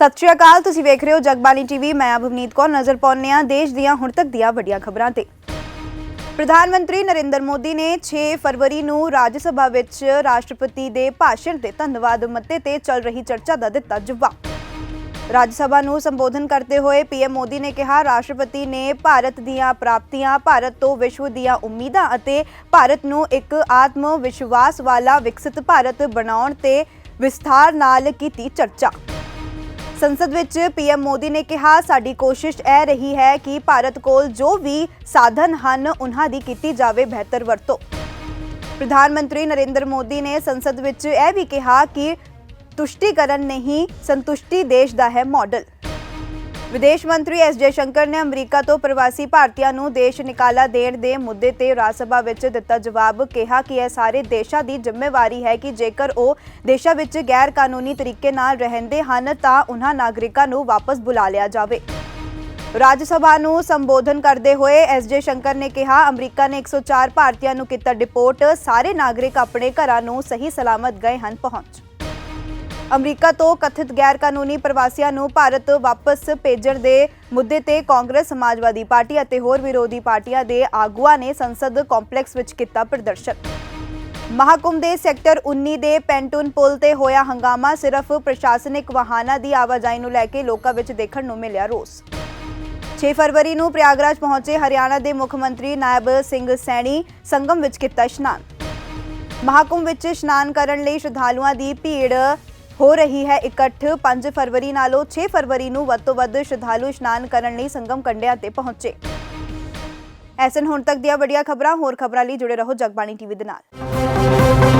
ਸਤਿ ਸ਼੍ਰੀ ਅਕਾਲ, ਤੁਸੀਂ ਵੇਖ ਰਹੇ ਹੋ ਜਗਬਾਣੀ ਟੀਵੀ, ਮੈਂ ਅਭਵਨੀਤ ਕੌਰ, ਨਜ਼ਰ ਪਾਉਂਦੇ ਹਾਂ ਦੇਸ਼ ਦੀਆਂ ਹੁਣ ਤੱਕ ਦੀਆਂ ਵੱਡੀਆਂ ਖਬਰਾਂ ਤੇ। ਪ੍ਰਧਾਨ ਮੰਤਰੀ ਨਰਿੰਦਰ ਮੋਦੀ ਨੇ 6 ਫਰਵਰੀ ਨੂੰ ਰਾਜ ਸਭਾ ਵਿੱਚ ਰਾਸ਼ਟਰਪਤੀ ਦੇ ਭਾਸ਼ਣ ਤੇ ਧੰਨਵਾਦ ਮਤੇ ਤੇ ਚੱਲ ਰਹੀ ਚਰਚਾ ਦਾ ਦਿੱਤਾ ਜਵਾਬ। ਰਾਜ ਸਭਾ ਨੂੰ ਸੰਬੋਧਨ ਕਰਦੇ ਹੋਏ ਪੀਐਮ ਮੋਦੀ ਨੇ ਕਿਹਾ, ਰਾਸ਼ਟਰਪਤੀ ਨੇ ਭਾਰਤ ਦੀਆਂ ਪ੍ਰਾਪਤੀਆਂ, ਭਾਰਤ ਤੋਂ ਵਿਸ਼ਵ ਦੀਆਂ ਉਮੀਦਾਂ ਅਤੇ ਭਾਰਤ ਨੂੰ ਇੱਕ ਆਤਮ ਵਿਸ਼ਵਾਸ ਵਾਲਾ ਵਿਕਸਿਤ ਭਾਰਤ ਬਣਾਉਣ ਤੇ ਵਿਸਥਾਰ ਨਾਲ ਕੀਤੀ ਚਰਚਾ। ਸੰਸਦ ਵਿੱਚ ਪੀਐਮ ਮੋਦੀ ਨੇ ਕਿਹਾ, ਸਾਡੀ ਕੋਸ਼ਿਸ਼ ਇਹ ਰਹੀ ਹੈ ਕਿ ਭਾਰਤ ਕੋਲ ਜੋ ਵੀ ਸਾਧਨ ਹਨ, ਉਹਨਾਂ ਦੀ ਕੀਤੀ ਜਾਵੇ ਬਿਹਤਰ ਵਰਤੋਂ। ਪ੍ਰਧਾਨ ਮੰਤਰੀ ਨਰਿੰਦਰ ਮੋਦੀ ਨੇ ਸੰਸਦ ਵਿੱਚ ਇਹ ਵੀ ਕਿਹਾ ਕਿ ਤੁਸ਼ਟੀਕਰਨ ਨਹੀਂ, ਸੰਤੁਸ਼ਟੀ ਦੇਸ਼ ਦਾ ਹੈ ਮਾਡਲ ਵਿਦੇਸ਼ ਮੰਤਰੀ ਐਸ ਜੈ ਸ਼ੰਕਰ ਨੇ ਅਮਰੀਕਾ ਤੋਂ ਪ੍ਰਵਾਸੀ ਭਾਰਤੀਆਂ ਨੂੰ ਦੇਸ਼ ਨਿਕਾਲਾ ਦੇਣ ਦੇ ਮੁੱਦੇ ਤੇ ਰਾਜ ਸਭਾ ਵਿੱਚ ਦਿੱਤਾ ਜਵਾਬ, ਕਿਹਾ ਕਿ ਇਹ ਸਾਰੇ ਦੇਸ਼ਾਂ ਦੀ ਜ਼ਿੰਮੇਵਾਰੀ ਹੈ ਕਿ ਜੇਕਰ ਉਹ ਦੇਸ਼ਾਂ ਵਿੱਚ ਗੈਰ ਕਾਨੂੰਨੀ ਤਰੀਕੇ ਨਾਲ ਰਹਿੰਦੇ ਹਨ ਤਾਂ ਉਹਨਾਂ ਨਾਗਰਿਕਾਂ ਨੂੰ ਵਾਪਸ ਬੁਲਾ ਲਿਆ ਜਾਵੇ। ਰਾਜ ਸਭਾ ਨੂੰ ਸੰਬੋਧਨ ਕਰਦੇ ਹੋਏ ਐਸ ਜੇ ਸ਼ੰਕਰ ਨੇ ਕਿਹਾ, ਅਮਰੀਕਾ ਨੇ 104 ਭਾਰਤੀਆਂ ਨੂੰ ਕੀਤਾ ਡਿਪੋਰਟ, ਸਾਰੇ ਨਾਗਰਿਕ ਆਪਣੇ ਘਰਾਂ ਨੂੰ ਸਹੀ ਸਲਾਮਤ ਗਏ ਹਨ ਪਹੁੰਚ। ਅਮਰੀਕਾ ਤੋਂ ਕਥਿਤ ਗੈਰ ਕਾਨੂੰਨੀ ਪ੍ਰਵਾਸੀਆਂ ਨੂੰ ਭਾਰਤ ਵਾਪਸ ਭੇਜਣ ਦੇ ਮੁੱਦੇ ਤੇ ਕਾਂਗਰਸ, ਸਮਾਜਵਾਦੀ ਪਾਰਟੀ ਅਤੇ ਹੋਰ ਵਿਰੋਧੀ ਪਾਰਟੀਆਂ ਦੇ ਆਗੂਆਂ ਨੇ ਸੰਸਦ ਕੰਪਲੈਕਸ ਵਿੱਚ ਕੀਤਾ ਪ੍ਰਦਰਸ਼ਨ। ਮਹਾਕੁੰਭ ਦੇ ਸੈਕਟਰ 19 ਦੇ ਪੈਂਟੂਨ ਪੁਲ ਤੇ ਹੋਇਆ ਹੰਗਾਮਾ ਸਿਰਫ ਪ੍ਰਸ਼ਾਸਨਿਕ ਵਾਹਨਾਂ ਦੀ ਆਵਾਜਾਈ ਨੂੰ ਲੈ ਕੇ ਲੋਕਾਂ ਵਿੱਚ ਦੇਖਣ ਨੂੰ ਮਿਲਿਆ ਰੋਸ। 6 ਫਰਵਰੀ ਨੂੰ ਪ੍ਰਯਾਗਰਾਜ ਪਹੁੰਚੇ ਹਰਿਆਣਾ ਦੇ ਮੁੱਖ ਮੰਤਰੀ ਨਾਇਬ ਸਿੰਘ ਸੈਣੀ ਸੰਗਮ ਵਿੱਚ ਕੀਤਾ ਇਸ਼ਨਾਨ। ਮਹਾਕੁੰਭ ਵਿੱਚ ਇਸ਼ਨਾਨ ਕਰਨ ਲਈ ਸ਼ਰਧਾਲੂਆਂ ਦੀ ਭੀੜ ਹੋ ਰਹੀ ਹੈ। ਇਕੱਠ 5 ਫਰਵਰੀ ਨਾਲੋਂ 6 ਫਰਵਰੀ ਨੂੰ ਵੱਧ ਤੋਂ ਵੱਧ ਸ਼ਰਧਾਲੂ ਇਸ਼ਨਾਨ ਕਰਨ ਲਈ ਸੰਗਮ ਕੰਢਿਆਂ ਤੇ ਪਹੁੰਚੇ। ਐਸਨ ਹੁਣ ਤੱਕ ਦੀਆਂ ਵੱਡੀਆਂ ਖਬਰਾਂ। ਹੋਰ ਖਬਰਾਂ ਲਈ ਜੁੜੇ ਰਹੋ ਜਗਬਾਣੀ ਟੀਵੀ ਦੇ ਨਾਲ।